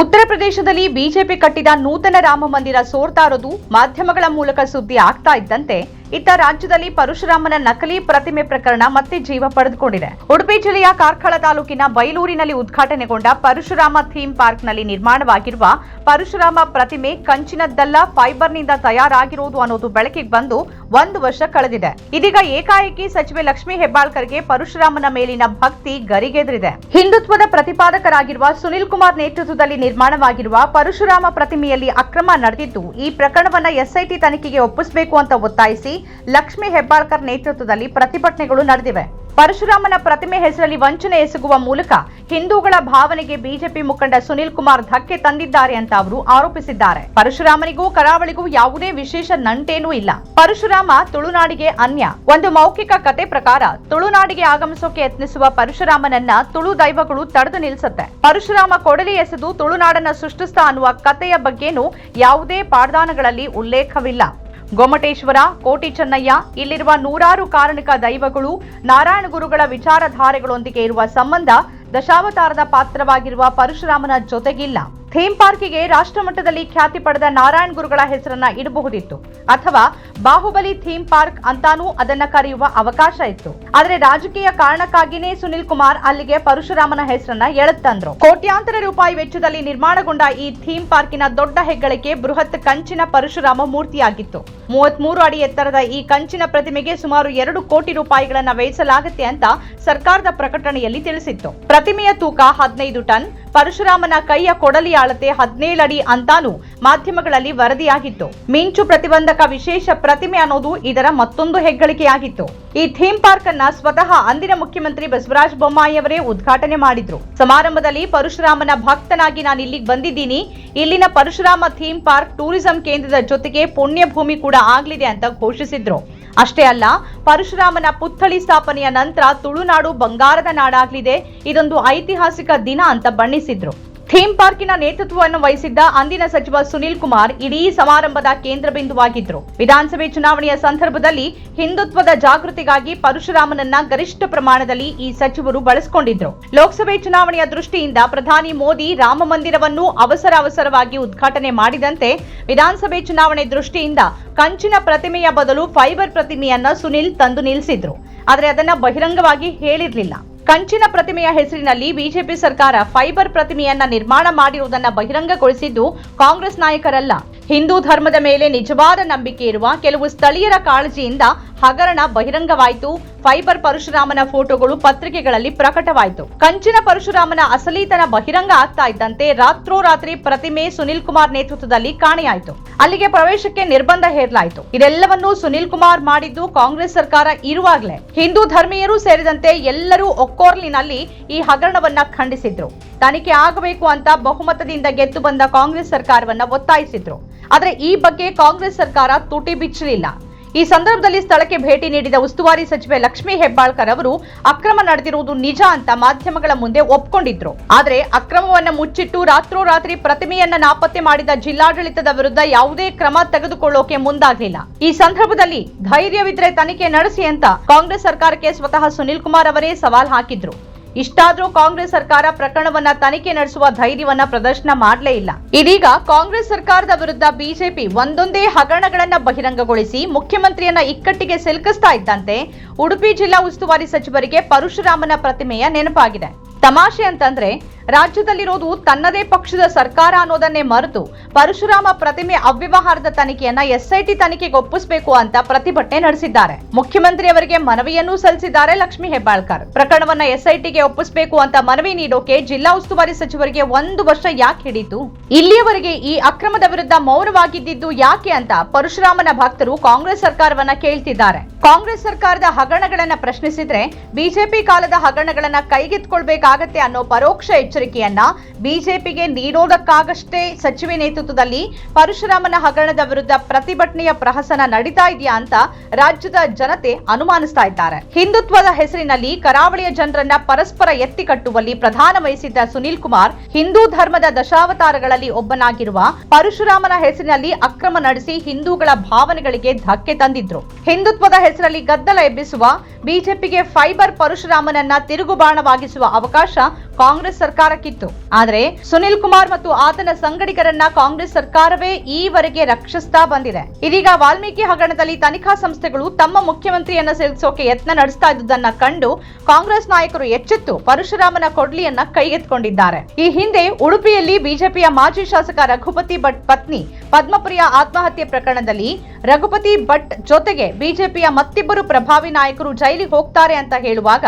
ಉತ್ತರ ಪ್ರದೇಶದಲ್ಲಿ ಬಿಜೆಪಿ ಕಟ್ಟಿದ ನೂತನ ರಾಮ ಮಂದಿರ ಸೋರ್ತಾ ಇರೋದು ಮಾಧ್ಯಮಗಳ ಮೂಲಕ ಸುದ್ದಿ ಆಗ್ತಾ ಇದ್ದಂತೆ. ಇತ್ತ ರಾಜ್ಯದಲ್ಲಿ ಪರಶುರಾಮನ ನಕಲಿ ಪ್ರತಿಮೆ ಪ್ರಕರಣ ಮತ್ತೆ ಜೀವ ಪಡೆದುಕೊಂಡಿದೆ. ಉಡುಪಿ ಜಿಲ್ಲೆಯ ಕಾರ್ಕಳ ತಾಲೂಕಿನ ಬೈಲೂರಿನಲ್ಲಿ ಉದ್ಘಾಟನೆಗೊಂಡ ಪರಶುರಾಮ ಥೀಮ್ ಪಾರ್ಕ್ನಲ್ಲಿ ನಿರ್ಮಾಣವಾಗಿರುವ ಪರಶುರಾಮ ಪ್ರತಿಮೆ ಕಂಚಿನದ್ದಲ್ಲ ಫೈಬರ್ನಿಂದ ತಯಾರಾಗಿರುವುದು ಅನ್ನೋದು ಬೆಳಕಿಗೆ ಬಂದು ಒಂದು ವರ್ಷ ಕಳೆದಿದೆ. ಇದೀಗ ಏಕಾಏಕಿ ಸಚಿವೆ ಲಕ್ಷ್ಮೀ ಹೆಬ್ಬಾಳ್ಕರ್ಗೆ ಪರಶುರಾಮನ ಮೇಲಿನ ಭಕ್ತಿ ಗರಿಗೆದರಿದೆ. ಹಿಂದುತ್ವದ ಪ್ರತಿಪಾದಕರಾಗಿರುವ ಸುನಿಲ್ ಕುಮಾರ್ ನೇತೃತ್ವದಲ್ಲಿ ನಿರ್ಮಾಣವಾಗಿರುವ ಪರಶುರಾಮ ಪ್ರತಿಮೆಯಲ್ಲಿ ಅಕ್ರಮ ನಡೆದಿದ್ದು ಈ ಪ್ರಕರಣವನ್ನ ಎಸ್ಐಟಿ ತನಿಖೆಗೆ ಒಪ್ಪಿಸಬೇಕು ಅಂತ ಒತ್ತಾಯಿಸಿ ಲಕ್ಷ್ಮೀ ಹೆಬ್ಬಾಳ್ಕರ್ ನೇತೃತ್ವದಲ್ಲಿ ಪ್ರತಿಭಟನೆಗಳು ನಡೆದಿವೆ. ಪರಶುರಾಮನ ಪ್ರತಿಮೆ ಹೆಸರಲ್ಲಿ ವಂಚನೆ ಎಸಗುವ ಮೂಲಕ ಹಿಂದೂಗಳ ಭಾವನೆಗೆ ಬಿಜೆಪಿ ಮುಖಂಡ ಸುನಿಲ್ ಕುಮಾರ್ ಧಕ್ಕೆ ತಂದಿದ್ದಾರೆ ಅಂತ ಅವರು ಆರೋಪಿಸಿದ್ದಾರೆ. ಪರಶುರಾಮನಿಗೂ ಕರಾವಳಿಗೂ ಯಾವುದೇ ವಿಶೇಷ ನಂಟೇನೂ ಇಲ್ಲ. ಪರಶುರಾಮ ತುಳುನಾಡಿಗೆ ಅನ್ಯ. ಒಂದು ಮೌಖಿಕ ಕತೆ ಪ್ರಕಾರ ತುಳುನಾಡಿಗೆ ಆಗಮಿಸೋಕೆ ಯತ್ನಿಸುವ ಪರಶುರಾಮನನ್ನ ತುಳು ದೈವಗಳು ತಡೆದು ನಿಲ್ಲಿಸುತ್ತೆ. ಪರಶುರಾಮ ಕೊಡಲಿ ಎಸೆದು ತುಳುನಾಡನ್ನ ಸೃಷ್ಟಿಸ್ತಾ ಅನ್ನುವ ಕಥೆಯ ಬಗ್ಗೆನೂ ಯಾವುದೇ ಪಾಡ್ದಾನಗಳಲ್ಲಿ ಉಲ್ಲೇಖವಿಲ್ಲ. ಗೊಮಟೇಶ್ವರ ಕೋಟಿ ಚೆನ್ನಯ್ಯ, ಇಲ್ಲಿರುವ ನೂರಾರು ಕಾರಣಿಕ ದೈವಗಳು, ನಾರಾಯಣ ಗುರುಗಳ ವಿಚಾರಧಾರೆಗಳೊಂದಿಗೆ ಇರುವ ಸಂಬಂಧ ದಶಾವತಾರದ ಪಾತ್ರವಾಗಿರುವ ಪರಶುರಾಮನ ಜೊತೆಗಿಲ್ಲ. ಥೀಮ್ ಪಾರ್ಕಿಗೆ ರಾಷ್ಟ್ರಮಟ್ಟದಲ್ಲಿ ಖ್ಯಾತಿ ಪಡೆದ ನಾರಾಯಣ್ ಗುರುಗಳ ಹೆಸರನ್ನ ಇಡಬಹುದಿತ್ತು. ಅಥವಾ ಬಾಹುಬಲಿ ಥೀಮ್ ಪಾರ್ಕ್ ಅಂತಾನೂ ಅದನ್ನ ಕರೆಯುವ ಅವಕಾಶ ಇತ್ತು. ಆದರೆ ರಾಜಕೀಯ ಕಾರಣಕ್ಕಾಗಿನೇ ಸುನಿಲ್ ಕುಮಾರ್ ಅಲ್ಲಿಗೆ ಪರಶುರಾಮನ ಹೆಸರನ್ನ ಎಳೆತ್ತಂದ್ರು ಕೋಟ್ಯಾಂತರ ರೂಪಾಯಿ ವೆಚ್ಚದಲ್ಲಿ ನಿರ್ಮಾಣಗೊಂಡ ಈ ಥೀಮ್ ಪಾರ್ಕಿನ ದೊಡ್ಡ ಹೆಗ್ಗಳಿಕೆ ಬೃಹತ್ ಕಂಚಿನ ಪರಶುರಾಮ ಮೂರ್ತಿಯಾಗಿತ್ತು. ಮೂವತ್ಮೂರು ಅಡಿ ಎತ್ತರದ ಈ ಕಂಚಿನ ಪ್ರತಿಮೆಗೆ ಸುಮಾರು ಎರಡು ಕೋಟಿ ರೂಪಾಯಿಗಳನ್ನ ವ್ಯಯಿಸಲಾಗುತ್ತೆ ಅಂತ ಸರ್ಕಾರದ ಪ್ರಕಟಣೆಯಲ್ಲಿ ತಿಳಿಸಿತ್ತು. ಪ್ರತಿಮೆಯ ತೂಕ ಹದಿನೈದು ಟನ್ ಪರಶುರಾಮನ ಕೈಯ ಕೊಡಲಿ ಅಳತೆ ಹದಿನೇಳು ಅಡಿ ಅಂತಾನೂ ಮಾಧ್ಯಮಗಳಲ್ಲಿ ವರದಿಯಾಗಿತ್ತು. ಮಿಂಚು ಪ್ರತಿಬಂಧಕ ವಿಶೇಷ ಪ್ರತಿಮೆ ಅನ್ನೋದು ಇದರ ಮತ್ತೊಂದು ಹೆಗ್ಗಳಿಕೆಯಾಗಿತ್ತು. ಈ ಥೀಮ್ ಪಾರ್ಕ್ ಅನ್ನ ಸ್ವತಃ ಅಂದಿನ ಮುಖ್ಯಮಂತ್ರಿ ಬಸವರಾಜ ಬೊಮ್ಮಾಯಿ ಅವರೇ ಉದ್ಘಾಟನೆ ಮಾಡಿದ್ರು. ಸಮಾರಂಭದಲ್ಲಿ ಪರಶುರಾಮನ ಭಕ್ತನಾಗಿ ನಾನು ಇಲ್ಲಿಗೆ ಬಂದಿದ್ದೀನಿ. ಇಲ್ಲಿನ ಪರಶುರಾಮ ಥೀಮ್ ಪಾರ್ಕ್ ಟೂರಿಸಂ ಕೇಂದ್ರದ ಜೊತೆಗೆ ಪುಣ್ಯ ಭೂಮಿ ಕೂಡ ಆಗಲಿದೆ ಅಂತ ಘೋಷಿಸಿದ್ರು. ಅಷ್ಟೇ ಅಲ್ಲ, ಪರಶುರಾಮನ ಪುತ್ಥಳಿ ಸ್ಥಾಪನೆಯ ನಂತರ ತುಳುನಾಡು ಬಂಗಾರದ ನಾಡಾಗಲಿದೆ. ಇದೊಂದು ಐತಿಹಾಸಿಕ ದಿನ ಅಂತ ಬಣ್ಣಿಸಿದ್ರು. ಥೀಮ್ ಪಾರ್ಕಿನ ನೇತೃತ್ವವನ್ನು ವಹಿಸಿದ್ದ ಅಂದಿನ ಸಚಿವ ಸುನಿಲ್ ಕುಮಾರ್ ಇಡೀ ಸಮಾರಂಭದ ಕೇಂದ್ರ ಬಿಂದುವಾಗಿದ್ರು ವಿಧಾನಸಭೆ ಚುನಾವಣೆಯ ಸಂದರ್ಭದಲ್ಲಿ ಹಿಂದುತ್ವದ ಜಾಗೃತಿಗಾಗಿ ಪರಶುರಾಮನನ್ನ ಗರಿಷ್ಠ ಪ್ರಮಾಣದಲ್ಲಿ ಈ ಸಚಿವರು ಬಳಸಿಕೊಂಡಿದ್ರು. ಲೋಕಸಭೆ ಚುನಾವಣೆಯ ದೃಷ್ಟಿಯಿಂದ ಪ್ರಧಾನಿ ಮೋದಿ ರಾಮ ಮಂದಿರವನ್ನು ಅವಸರ ಅವಸರವಾಗಿ ಉದ್ಘಾಟನೆ ಮಾಡಿದಂತೆ ವಿಧಾನಸಭೆ ಚುನಾವಣೆ ದೃಷ್ಟಿಯಿಂದ ಕಂಚಿನ ಪ್ರತಿಮೆಯ ಬದಲು ಫೈಬರ್ ಪ್ರತಿಮೆಯನ್ನ ಸುನಿಲ್ ತಂದು ನಿಲ್ಲಿಸಿದ್ರು ಆದರೆ ಅದನ್ನ ಬಹಿರಂಗವಾಗಿ ಹೇಳಿರ್ಲಿಲ್ಲ. ಕಂಚಿನ ಪ್ರತಿಮೆಯ ಹೆಸರಿನಲ್ಲಿ ಬಿಜೆಪಿ ಸರ್ಕಾರ ಫೈಬರ್ ಪ್ರತಿಮೆಯನ್ನ ನಿರ್ಮಾಣ ಮಾಡಿರುವುದನ್ನ ಬಹಿರಂಗಗೊಳಿಸಿದ್ದು ಕಾಂಗ್ರೆಸ್ ನಾಯಕರಲ್ಲ. ಹಿಂದೂ ಧರ್ಮದ ಮೇಲೆ ನಿಜವಾದ ನಂಬಿಕೆ ಇರುವ ಕೆಲವು ಸ್ಥಳೀಯರ ಕಾಳಜಿಯಿಂದ ಹಗರಣ ಬಹಿರಂಗವಾಯಿತು. ಫೈಬರ್ ಪರಶುರಾಮನ ಫೋಟೋಗಳು ಪತ್ರಿಕೆಗಳಲ್ಲಿ ಪ್ರಕಟವಾಯಿತು. ಕಂಚಿನ ಪರಶುರಾಮನ ಅಸಲೀತನ ಬಹಿರಂಗ ಆಗ್ತಾ ಇದ್ದಂತೆ ರಾತ್ರೋರಾತ್ರಿ ಪ್ರತಿಮೆ ಸುನಿಲ್ ಕುಮಾರ್ ನೇತೃತ್ವದಲ್ಲಿ ಕಾಣೆಯಾಯಿತು. ಅಲ್ಲಿಗೆ ಪ್ರವೇಶಕ್ಕೆ ನಿರ್ಬಂಧ ಹೇರಲಾಯಿತು. ಇದೆಲ್ಲವನ್ನೂ ಸುನಿಲ್ ಕುಮಾರ್ ಮಾಡಿದ್ದು ಕಾಂಗ್ರೆಸ್ ಸರ್ಕಾರ ಇರುವಾಗಲೇ. ಹಿಂದೂ ಧರ್ಮೀಯರು ಸೇರಿದಂತೆ ಎಲ್ಲರೂ ಒಕ್ಕೋರ್ಲಿನಲ್ಲಿ ಈ ಹಗರಣವನ್ನ ಖಂಡಿಸಿದ್ರು. ತನಿಖೆ ಆಗಬೇಕು ಅಂತ ಬಹುಮತದಿಂದ ಗೆದ್ದು ಬಂದ ಕಾಂಗ್ರೆಸ್ ಸರ್ಕಾರವನ್ನ ಒತ್ತಾಯಿಸಿದ್ರು. ಆದರೆ ಈ ಬಗ್ಗೆ ಕಾಂಗ್ರೆಸ್ ಸರ್ಕಾರ ತುಟಿ ಬಿಚ್ಚಲಿಲ್ಲ. ಈ ಸಂದರ್ಭದಲ್ಲಿ ಸ್ಥಳಕ್ಕೆ ಭೇಟಿ ನೀಡಿದ ಉಸ್ತುವಾರಿ ಸಚಿವೆ ಲಕ್ಷ್ಮೀ ಹೆಬ್ಬಾಳ್ಕರ್ ಅವರು, ಅಕ್ರಮ ನಡೆದಿರುವುದು ನಿಜ ಅಂತ ಮಾಧ್ಯಮಗಳ ಮುಂದೆ ಒಪ್ಕೊಂಡಿದ್ರು. ಆದರೆ ಅಕ್ರಮವನ್ನು ಮುಚ್ಚಿಟ್ಟು ರಾತ್ರೋರಾತ್ರಿ ಪ್ರತಿಮೆಯನ್ನ ನಾಪತ್ತೆ ಮಾಡಿದ ಜಿಲ್ಲಾಡಳಿತದ ವಿರುದ್ಧ ಯಾವುದೇ ಕ್ರಮ ತೆಗೆದುಕೊಳ್ಳೋಕೆ ಮುಂದಾಗಲಿಲ್ಲ. ಈ ಸಂದರ್ಭದಲ್ಲಿ ಧೈರ್ಯವಿದ್ರೆ ತನಿಖೆ ನಡೆಸಿ ಅಂತ ಕಾಂಗ್ರೆಸ್ ಸರ್ಕಾರಕ್ಕೆ ಸ್ವತಃ ಸುನಿಲ್ ಕುಮಾರ್ ಅವರೇ ಸವಾಲ್ ಹಾಕಿದ್ರು. ಇಷ್ಟಾದ್ರೂ ಕಾಂಗ್ರೆಸ್ ಸರ್ಕಾರ ಪ್ರಕರಣವನ್ನ ತನಿಖೆ ನಡೆಸುವ ಧೈರ್ಯವನ್ನ ಪ್ರದರ್ಶನ ಮಾಡಲೇ ಇಲ್ಲ. ಇದೀಗ ಕಾಂಗ್ರೆಸ್ ಸರ್ಕಾರದ ವಿರುದ್ಧ ಬಿಜೆಪಿ ಒಂದೊಂದೇ ಹಗರಣಗಳನ್ನ ಬಹಿರಂಗಗೊಳಿಸಿ ಮುಖ್ಯಮಂತ್ರಿಯನ್ನ ಇಕ್ಕಟ್ಟಿಗೆ ಸಿಲುಕಿಸ್ತಾ ಇದ್ದಂತೆ ಉಡುಪಿ ಜಿಲ್ಲಾ ಉಸ್ತುವಾರಿ ಸಚಿವರಿಗೆ ಪರಶುರಾಮನ ಪ್ರತಿಮೆಯ ನೆನಪಾಗಿದೆ. ತಮಾಷೆ ಅಂತಂದ್ರೆ, ರಾಜ್ಯದಲ್ಲಿರೋದು ತನ್ನದೇ ಪಕ್ಷದ ಸರ್ಕಾರ ಅನ್ನೋದನ್ನೇ ಮರೆತು ಪರಶುರಾಮ ಪ್ರತಿಮೆ ಅವ್ಯವಹಾರದ ತನಿಖೆಯನ್ನ ಎಸ್ಐಟಿ ತನಿಖೆಗೆ ಒಪ್ಪಿಸಬೇಕು ಅಂತ ಪ್ರತಿಭಟನೆ ನಡೆಸಿದ್ದಾರೆ. ಮುಖ್ಯಮಂತ್ರಿ ಅವರಿಗೆ ಮನವಿಯನ್ನೂ ಸಲ್ಲಿಸಿದ್ದಾರೆ ಲಕ್ಷ್ಮಿ ಹೆಬ್ಬಾಳ್ಕರ್. ಪ್ರಕರಣವನ್ನ ಎಸ್ಐಟಿಗೆ ಒಪ್ಪಿಸಬೇಕು ಅಂತ ಮನವಿ ನೀಡೋಕೆ ಜಿಲ್ಲಾ ಉಸ್ತುವಾರಿ ಸಚಿವರಿಗೆ ಒಂದು ವರ್ಷ ಯಾಕೆ ಹಿಡಿತು ಇಲ್ಲಿಯವರೆಗೆ ಈ ಅಕ್ರಮದ ವಿರುದ್ಧ ಮೌನವಾಗಿದ್ದಿದ್ದು ಯಾಕೆ ಅಂತ ಪರಶುರಾಮನ ಭಕ್ತರು ಕಾಂಗ್ರೆಸ್ ಸರ್ಕಾರವನ್ನ ಕೇಳ್ತಿದ್ದಾರೆ. ಕಾಂಗ್ರೆಸ್ ಸರ್ಕಾರದ ಹಗರಣಗಳನ್ನ ಪ್ರಶ್ನಿಸಿದ್ರೆ, ಬಿಜೆಪಿ ಕಾಲದ ಹಗರಣಗಳನ್ನ ಕೈಗೆತ್ಕೊಳ್ಬೇಕಾಗತ್ತೆ ಅನ್ನೋ ಪರೋಕ್ಷ ಎಚ್ಚರಿಕೆಯನ್ನ ಬಿಜೆಪಿಗೆ ನೀಡೋದಕ್ಕಾಗಷ್ಟೇ ಸಚಿವೆ ನೇತೃತ್ವದಲ್ಲಿ ಪರಶುರಾಮನ ಹಗರಣದ ವಿರುದ್ಧ ಪ್ರತಿಭಟನೆಯ ಪ್ರಹಸನ ನಡೀತಾ ಇದೆಯಾ ಅಂತ ರಾಜ್ಯದ ಜನತೆ ಅನುಮಾನಿಸ್ತಾ ಇದ್ದಾರೆ. ಹಿಂದುತ್ವದ ಹೆಸರಿನಲ್ಲಿ ಕರಾವಳಿಯ ಜನರನ್ನ ಪರಸ್ಪರ ಎತ್ತಿ ಕಟ್ಟುವಲ್ಲಿ ಪ್ರಧಾನ ವಹಿಸಿದ್ದ ಸುನೀಲ್ ಕುಮಾರ್ ಹಿಂದೂ ಧರ್ಮದ ದಶಾವತಾರಗಳಲ್ಲಿ ಒಬ್ಬನಾಗಿರುವ ಪರಶುರಾಮನ ಹೆಸರಿನಲ್ಲಿ ಅಕ್ರಮ ನಡೆಸಿ ಹಿಂದೂಗಳ ಭಾವನೆಗಳಿಗೆ ಧಕ್ಕೆ ತಂದಿದ್ರು. ಹಿಂದುತ್ವದ ಹೆಸರಲ್ಲಿ ಗದ್ದಲ ಎಬ್ಬಿಸುವ ಬಿಜೆಪಿಗೆ ಫೈಬರ್ ಪರಶುರಾಮನನ್ನ ತಿರುಗುಬಾಣವಾಗಿಸುವ ಅವಕಾಶ భాష ಕಾಂಗ್ರೆಸ್ ಸರ್ಕಾರಕ್ಕಿತ್ತು. ಆದರೆ ಸುನಿಲ್ ಕುಮಾರ್ ಮತ್ತು ಆತನ ಸಂಗಡಿಗರನ್ನ ಕಾಂಗ್ರೆಸ್ ಸರ್ಕಾರವೇ ಈವರೆಗೆ ರಕ್ಷಿಸ್ತಾ ಬಂದಿದೆ. ಇದೀಗ ವಾಲ್ಮೀಕಿ ಹಗರಣದಲ್ಲಿ ತನಿಖಾ ಸಂಸ್ಥೆಗಳು ತಮ್ಮ ಮುಖ್ಯಮಂತ್ರಿಯನ್ನ ಸೇರಿಸೋಕೆ ಯತ್ನ ನಡೆಸ್ತಾ ಇದ್ದುದನ್ನ ಕಂಡು ಕಾಂಗ್ರೆಸ್ ನಾಯಕರು ಎಚ್ಚೆತ್ತು ಪರಶುರಾಮನ ಕೊಡ್ಲಿಯನ್ನ ಕೈಗೆತ್ತಿಕೊಂಡಿದ್ದಾರೆ. ಈ ಹಿಂದೆ ಉಡುಪಿಯಲ್ಲಿ ಬಿಜೆಪಿಯ ಮಾಜಿ ಶಾಸಕ ರಘುಪತಿ ಭಟ್ ಪತ್ನಿ ಪದ್ಮಪ್ರಿಯ ಆತ್ಮಹತ್ಯೆ ಪ್ರಕರಣದಲ್ಲಿ ರಘುಪತಿ ಭಟ್ ಜೊತೆಗೆ ಬಿಜೆಪಿಯ ಮತ್ತಿಬ್ಬರು ಪ್ರಭಾವಿ ನಾಯಕರು ಜೈಲಿಗೆ ಹೋಗ್ತಾರೆ ಅಂತ ಹೇಳುವಾಗ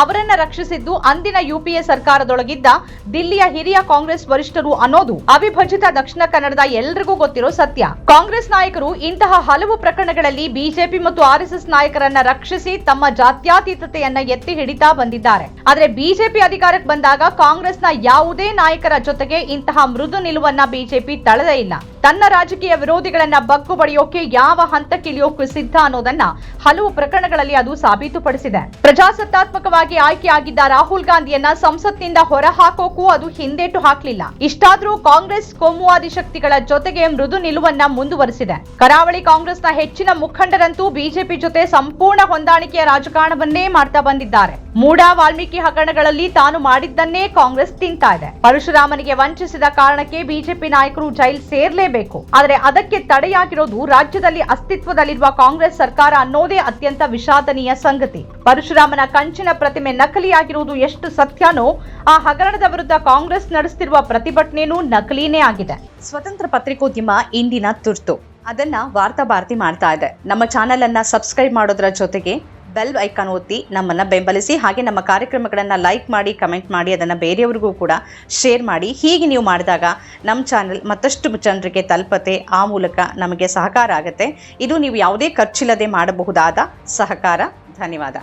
ಅವರನ್ನ ರಕ್ಷಿಸಿದ್ದು ಅಂದಿನ ಯುಪಿಎ ಸರ್ಕಾರದೊಳಗಿದ್ದ ದಿಲ್ಲಿಯ ಹಿರಿಯ ಕಾಂಗ್ರೆಸ್ ವರಿಷ್ಠರು ಅನ್ನೋದು ಅವಿಭಜಿತ ದಕ್ಷಿಣ ಕನ್ನಡದ ಎಲ್ರಿಗೂ ಗೊತ್ತಿರೋ ಸತ್ಯ. ಕಾಂಗ್ರೆಸ್ ನಾಯಕರು ಇಂತಹ ಹಲವು ಪ್ರಕರಣಗಳಲ್ಲಿ ಬಿಜೆಪಿ ಮತ್ತು ಆರ್ಎಸ್ಎಸ್ ನಾಯಕರನ್ನ ರಕ್ಷಿಸಿ ತಮ್ಮ ಜಾತ್ಯಾತೀತತೆಯನ್ನ ಎತ್ತಿ ಹಿಡಿತಾ ಬಂದಿದ್ದಾರೆ. ಆದರೆ ಬಿಜೆಪಿ ಅಧಿಕಾರಕ್ಕೆ ಬಂದಾಗ ಕಾಂಗ್ರೆಸ್ನ ಯಾವುದೇ ನಾಯಕರ ಜೊತೆಗೆ ಇಂತಹ ಮೃದು ನಿಲುವನ್ನ ಬಿಜೆಪಿ ತಳೆದೇ ಇಲ್ಲ. ತನ್ನ ರಾಜಕೀಯ ವಿರೋಧಿಗಳನ್ನ ಬಗ್ಗು ಬಡಿಯೋಕೆ ಯಾವ ಹಂತಕ್ಕಿಳಿಯೋಕೆ ಸಿದ್ಧ ಅನ್ನೋದನ್ನ ಹಲವು ಪ್ರಕರಣಗಳಲ್ಲಿ ಅದು ಸಾಬೀತುಪಡಿಸಿದೆ. ಪ್ರಜಾಸತ್ತಾತ್ಮಕವಾಗಿ ಆಯ್ಕೆಯಾಗಿದ್ದ ರಾಹುಲ್ ಗಾಂಧಿಯನ್ನ ಸಂಸತ್ನಿಂದ ಹೊರಹಾಕೋಕು ಅದು ಹಿಂದೇಟು ಹಾಕಲಿಲ್ಲ. ಇಷ್ಟಾದ್ರೂ ಕಾಂಗ್ರೆಸ್ ಕೋಮುವಾದಿ ಶಕ್ತಿಗಳ ಜೊತೆಗೆ ಮೃದು ನಿಲುವನ್ನ ಮುಂದುವರೆಸಿದೆ. ಕರಾವಳಿ ಕಾಂಗ್ರೆಸ್ನ ಹೆಚ್ಚಿನ ಮುಖಂಡರಂತೂ ಬಿಜೆಪಿ ಜೊತೆ ಸಂಪೂರ್ಣ ಹೊಂದಾಣಿಕೆಯ ರಾಜಕಾರಣವನ್ನೇ ಮಾಡ್ತಾ ಬಂದಿದ್ದಾರೆ. ಮೂಡ ವಾಲ್ಮೀಕಿ ಹಗರಣಗಳಲ್ಲಿ ತಾನು ಮಾಡಿದ್ದನ್ನೇ ಕಾಂಗ್ರೆಸ್ ತಿಂತಾ ಇದೆ. ಪರಶುರಾಮನಿಗೆ ವಂಚಿಸಿದ ಕಾರಣಕ್ಕೆ ಬಿಜೆಪಿ ನಾಯಕರು ಜೈಲ್ ಸೇರ್ಲೇಬೇಕು. ಆದರೆ ಅದಕ್ಕೆ ತಡೆಯಾಗಿರೋದು ರಾಜ್ಯದಲ್ಲಿ ಅಸ್ತಿತ್ವದಲ್ಲಿರುವ ಕಾಂಗ್ರೆಸ್ ಸರ್ಕಾರ ಅನ್ನೋದೇ ಅತ್ಯಂತ ವಿಷಾದನೀಯ ಸಂಗತಿ. ಪರಶುರಾಮನ ಕಂಚಿನ ಪ್ರತಿಮೆ ನಕಲಿಯಾಗಿರುವುದು ಎಷ್ಟು ಸತ್ಯನೋ ಆ ಹಗರಣದ ವಿರುದ್ಧ ಕಾಂಗ್ರೆಸ್ ನಡೆಸುತ್ತಿರುವ ಪ್ರತಿಭಟನೆಯೂ ನಕಲಿನೇ ಆಗಿದೆ. ಸ್ವತಂತ್ರ ಪತ್ರಿಕೋದ್ಯಮ ಇಂದಿನ ತುರ್ತು. ಅದನ್ನ ವಾರ್ತಾ ಭಾರತಿ ಮಾಡ್ತಾ ಇದೆ. ನಮ್ಮ ಚಾನೆಲ್ ಅನ್ನ ಸಬ್ಸ್ಕ್ರೈಬ್ ಮಾಡೋದ್ರ ಜೊತೆಗೆ ಬೆಲ್ ಐಕಾನ್ ಒತ್ತಿ ನಮ್ಮನ್ನ ಬೆಂಬಲಿಸಿ, ಹಾಗೆ ನಮ್ಮ ಕಾರ್ಯಕ್ರಮಗಳನ್ನ ಲೈಕ್ ಮಾಡಿ ಕಮೆಂಟ್ ಮಾಡಿ, ಅದನ್ನ ಬೇರೆಯವರಿಗೂ ಕೂಡ ಶೇರ್ ಮಾಡಿ. ಹೀಗೆ ನೀವು ಮಾಡಿದಾಗ ನಮ್ಮ ಚಾನೆಲ್ ಮತ್ತಷ್ಟು ಜನರಿಗೆ ತಲುಪತೆ, ಆ ಮೂಲಕ ನಮಗೆ ಸಹಕಾರ ಆಗುತ್ತೆ. ಇದು ನೀವು ಯಾವುದೇ ಖರ್ಚಿಲ್ಲದೆ ಮಾಡಬಹುದಾದ ಸಹಕಾರ. ಧನ್ಯವಾದ.